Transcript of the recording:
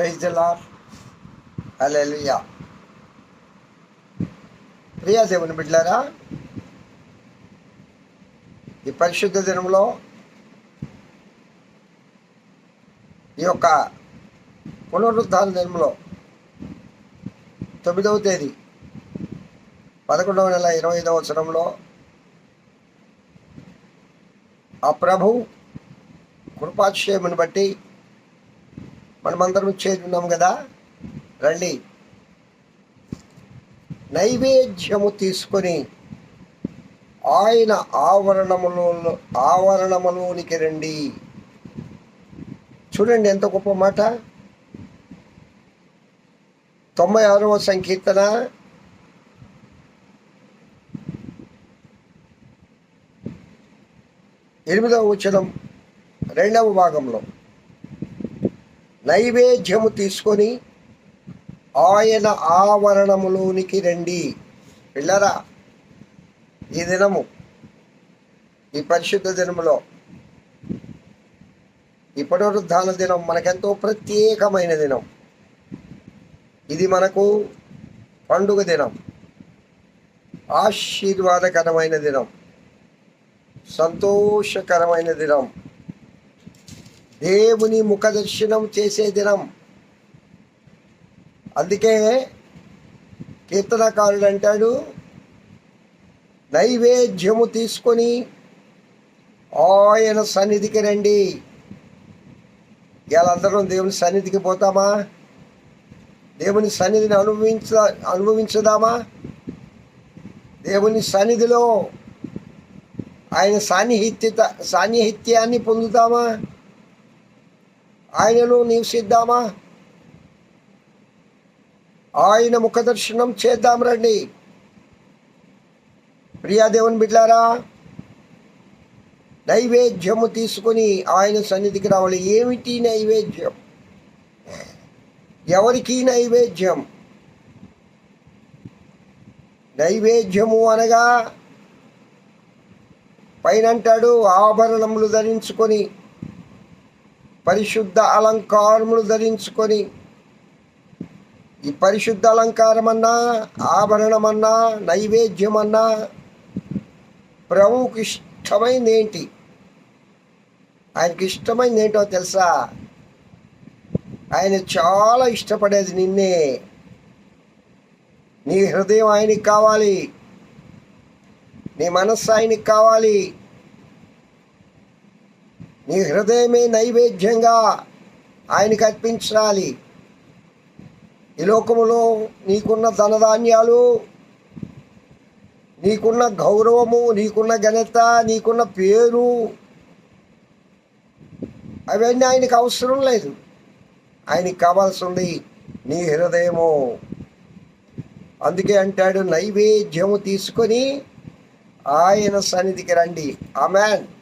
Praise the lord Priya దేవుని బిడ్డారా ఈ పరిశుద్ధ దినంలో ఈ యొక్క పునరుద్ధాన దినంలో తొమ్మిదవ తేదీ పదకొండవ నెల ఇరవై ఐదవ సంవత్సరంలో ఆ ప్రభు కృపాక్షయమును బట్టి మనమందరం చేరున్నాం కదా? రండి. నైవేద్యము తీసుకొని ఆయన ఆవరణములో ఆవరణములోనికి రండి. చూడండి ఎంత గొప్ప మాట. తొంభై ఆరవ సంకీర్తన. ఎనిమిదవ వచనం రెండవ భాగంలో. నైవేద్యము తీసుకొని ఆయన ఆవరణములోనికి రండి. పిల్లరా ఈ దినము ఈ పరిశుద్ధ దినములో ఈ పునరుద్ధాన దినం మనకెంతో ప్రత్యేకమైన దినం. ఇది మనకు పండుగ దినం. ఆశీర్వాదకరమైన దినం. సంతోషకరమైన దినం. దేవుని ముఖ దర్శనం చేసే దినం. అందుకే కీర్తనకారుడు అంటాడు నైవేద్యము తీసుకొని ఆయన సన్నిధికి రండి. ఇవాళందరం దేవుని సన్నిధికి పోతామా? దేవుని సన్నిధిని అనుభవించ అనుభవించదామా? దేవుని సన్నిధిలో ఆయన సాన్నిహిత్యత సాన్నిహిత్యాన్ని పొందుతామా? ఆయనలో నివసిద్దామా ఆయన ముఖదర్శనం చేద్దాం రండి. ప్రియా దేవుని బిడ్లారా నైవేద్యము తీసుకుని ఆయన సన్నిధికి రావాలి. ఏమిటి నైవేద్యం? ఎవరికి నైవేద్యం? నైవేద్యము అనగా పైనంటాడు ఆభరణములు ధరించుకొని పరిశుద్ధ అలంకారములు ధరించుకొని ఈ పరిశుద్ధ అలంకారమన్నా ఆభరణమన్నా నైవేద్యమన్నా ప్రభువుకి ఇష్టమైంది ఏంటి ఆయనకి ఇష్టమైంది ఏంటో తెలుసా? ఆయన చాలా ఇష్టపడేది నిన్నే. నీ హృదయం ఆయనకి కావాలి. నీ మనస్సు ఆయనకి కావాలి. నీ హృదయమే నైవేద్యంగా ఆయనకి అర్పించాలి ఈ లోకములో నీకున్న ధనధాన్యాలు నీకున్న గౌరవము నీకున్న ఘనత నీకున్న పేరు అవన్నీ ఆయనకు అవసరం లేదు. ఆయనకి కావాల్సింది నీ హృదయము. అందుకే అంటాడు నైవేద్యము తీసుకొని ఆయన సన్నిధికి రండి. ఆమెన్.